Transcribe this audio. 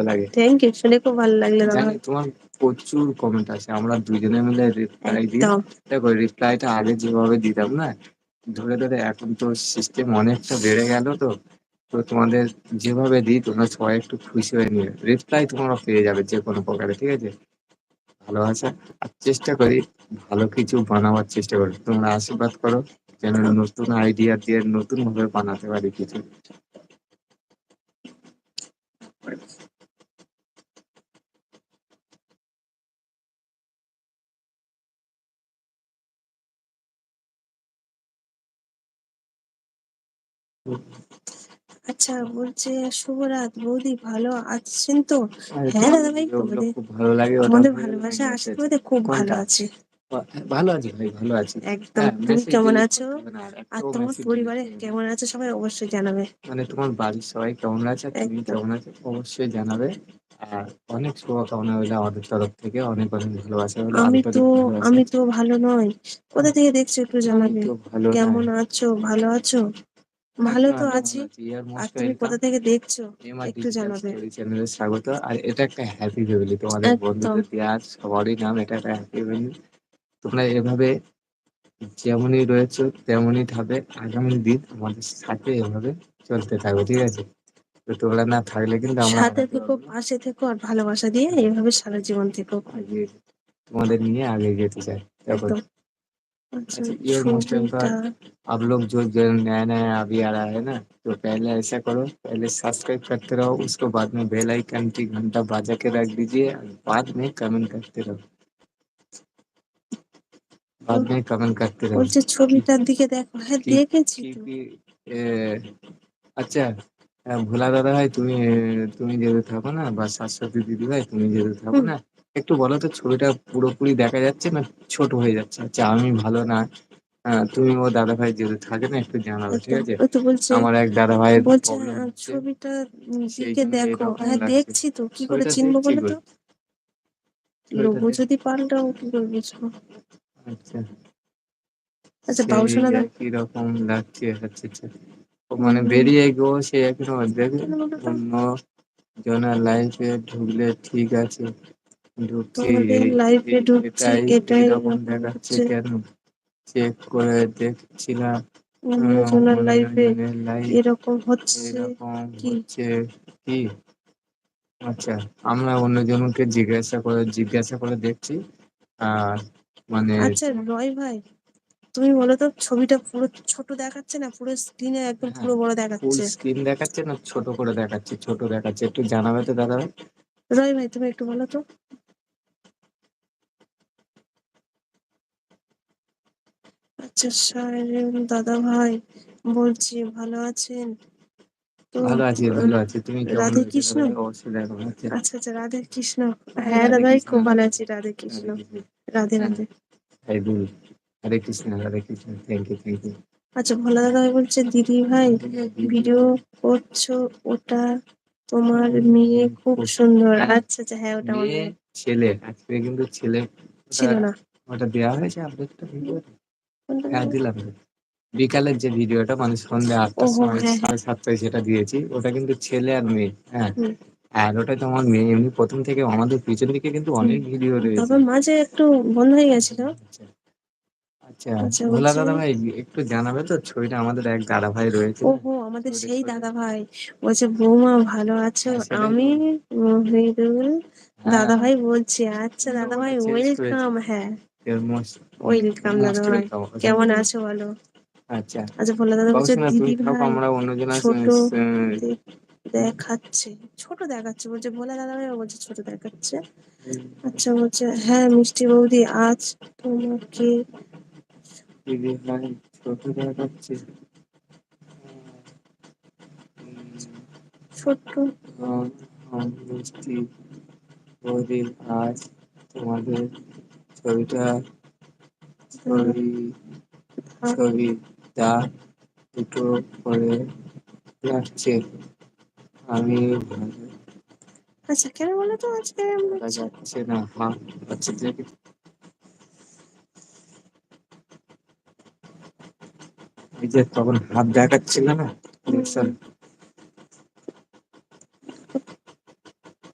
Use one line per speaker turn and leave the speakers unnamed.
লাগে।
Thank you শুনে খুব ভালো লাগল দাদা।
জানি তোমার প্রচুর কমেন্ট আছে আমরা দুজনে মিলে রিপ্লাই দিই।
একদম।
দেখো রিপ্লাইটা আগে যেভাবে দিতাম না ধরে ধরে এখন তো সিস্টেম অনেকটা বেড়ে গেল তো। তো তোমাদের যেভাবে দিই তোমরা সবাই একটু খুশি হয়ে নিও। রিপ্লাই তোমরা পেয়ে যাবে যে কোনো প্রকারে ঠিক আছে? ভালো ভালোবাসা আর চেষ্টা করি ভালো কিছু বানাবার চেষ্টা করি। তোমরা আশীর্বাদ করো যেন নতুন আইডিয়া দিয়ে নতুন ভাবে বানাতে পারি কিছু।
আচ্ছা বলছে শুভরাত বৌদি ভালো আছেন তো? হ্যাঁ দাদা ভাই
খুব ভালো লাগে
তোমাদের ভালোবাসা
মেসেজ
আশীর্বাদে খুব ভালো আছে।
ভালো আছি ভাই ভালো আছি।
একদম।
হ্যাঁ
তুমি কেমন আছো?
আর
তোমার পরিবারে কেমন আছে? সবাই অবশ্যই জানাবে।
মানে তোমার বাড়ির সবাই কেমন আছে? তুমি কেমন আছো? অবশ্যই জানাবে। আর অনেক শুভকামনা হইল আমাদের তরফ থেকে। অনেক অনেক ভালোবাসা হলো
আমি তো আমি তো ভালো নই। কোথা থেকে দেখছ একটু জানাবে? কেমন আছো? ভালো আছো? ভালো তো আছি। আর তুমি কোথা থেকে দেখছ? একটু জানাবে।
চ্যানেলে স্বাগত। আর এটা একটা হ্যাপি ফ্যামিলি তোমাদের বন্ধুদের দেওয়ার সবারই নাম এটা একটা হ্যাপি ফ্যামিলি তোমরা এভাবে যেমনই রয়েছে তেমনই থাকবে আগামী দিন আমাদের সাথে এভাবে চলতে থাকবে ঠিক আছে? তো তোমরা না থাকলে কিন্তু আমরা
সাথে থেকো পাশে থেকো আর ভালোবাসা দিয়ে এভাবে সারা জীবন থেকো।
তোমাদের নিয়ে আগে যেতে চাই। ये मोस्ट
ছবিটা
आप लोग जो जो नया नया अभी आ रहा है ना तो पहले ऐसा करो पहले सब्सक्राइब करते रहो उसको बाद में बेल आइकन की घंटा बजा के रख दीजिए और बाद में कमेंट करते रहो बाद में कमेंट करते रहो
বলছে ছবিটার দিকে দেখো হ্যাঁ
কি
দেখেছি
কি
তো
কি এ, আচ্ছা আহ, ভোলা দাদা ভাই তুমি তুমি যেহেতু থাকো না বা শাশ্বতী দিদি ভাই তুমি যেহেতু থাকো
হুম,
না একটু বলো তো ছবিটা পুরোপুরি দেখা যাচ্ছে না ছোট হয়ে যাচ্ছে? আচ্ছা আমি ভালো না। হ্যাঁ তুমি ও দাদা ভাই যেহেতু থাকে না একটু জানাবে ঠিক আছে?
তো বলছে
আমার এক দাদা ভাই
বলছে ছবিটা দিকে দেখো। হ্যাঁ দেখছি তো কি করে চিনবো বলো তো? লোগো যদি পাল্টাও কি করে বুঝব?
আচ্ছা।
আচ্ছা
সেই
বাবুসোনা দা
কীরকম লাগছে আচ্ছা আচ্ছা। ও মানে বেরিয়ে গো সে এখনও দেখে
কেন
অন্য জনের লাইফে ঢুকলে ঠিক আছে। ঢুকছি
তোমাদের
এই-
লাইফে
এই- এটাই
এটাই
এরকম
এরকম
দেখাচ্ছে
হচ্ছে
কেন? চেক করে দেখছিলাম।
লাইফে
লাইফ
এরকম হচ্ছে
এরকম
কি?
হচ্ছে কি? আচ্ছা আমরা অন্যজনকে জিজ্ঞাসা করে জিজ্ঞাসা করে দেখছি। আর মানে
আচ্ছা রয় ভাই তুমি বলো তো ছবিটা পুরো ছোট দেখাচ্ছে না? পুরো স্ক্রিনে একদম
হ্যাঁ
পুরো বড়
ফুল
দেখাচ্ছে
স্ক্রিন দেখাচ্ছে না? ছোট করে দেখাচ্ছে ছোট দেখাচ্ছে। একটু জানাবে তো দাদা
রয় ভাই তুমি একটু বলো তো। আচ্ছা সায়ন দাদা ভাই বলছি ভালো আছেন? তো
ভালো আছি ভালো আছি। তুমি কেমন
রাধে কৃষ্ণ।
দাদা ভাই? আচ্ছা।
আচ্ছা আচ্ছা রাধে কৃষ্ণ।
হ্যাঁ,
হ্যাঁ
রাধে
দাদা ভাই
কৃষ্ণ,
খুব ভালো আছি রাধে কৃষ্ণ।
রাধে
রাধে
হ্যাঁ। Radhe. Hare Krishna Hare Krishna. Thank you thank you
আচ্ছা ভোলা দাদা বলছে দিদি ভাই ভিডিও করছ ওটা তোমার মেয়ে খুব সুন্দর। আচ্ছা আচ্ছা হ্যাঁ ওটা আমার
ছেলে। আজকে কিন্তু ছেলে
ছিল না।
ওটা দেওয়া হয়েছে আপডেটটা ভিডিও
কোনটা
হ্যাঁ দিলাম। বিকালের যে ভিডিওটা মানে সন্ধ্যা আটটার সময়
হ্যাঁ,
সাড়ে সাতটায় যেটা দিয়েছি ওটা কিন্তু ছেলে আর মেয়ে হ্যাঁ। আর ওটা তো আমার মেয়ে এমনি প্রথম থেকে আমাদের পিছন দিকে কিন্তু অনেক ভিডিও রয়েছে।
তারপর মাঝে একটু বন্ধ হয়ে গেছিল।
আচ্ছা আচ্ছা।
আচ্ছা,
ভোলা দাদা ভাই একটু জানাবে তো ছবিটা আমাদের এক দাদা ভাই রয়েছে।
ওহো আমাদের সেই দাদা ভাই বলছে বৌমা ভালো আছো।
হ্যাঁ।
আমি
হ্যাঁ,
দাদা ভাই বলছি আচ্ছা দাদা ভাই ওয়েলকাম হ্যাঁ। ওয়েলকাম দাদা ভাই কেমন আছো বলো?
আচ্ছা।
আচ্ছা ভোলা দাদা বলছে দিদি ভাই ছোট দেখাচ্ছে ছোট দেখাচ্ছে বলছে ভোলা দাদা ভাই বলছে ছোট দেখাচ্ছে। আচ্ছা বলছে হ্যাঁ মিষ্টি বৌদি আজ তোমাকে
দিদি ভাই ছোট দেখাচ্ছে। মিষ্টি। বৌদি আজ তোমাদের ছবিটা ছবি ছবি ছবিটা দুটো করে লাগছে আমি
আচ্ছা কেন বলো তো আজকে
যাচ্ছে না। মা আচ্ছা দেখি এই যে তখন হাত দেখাচ্ছিল না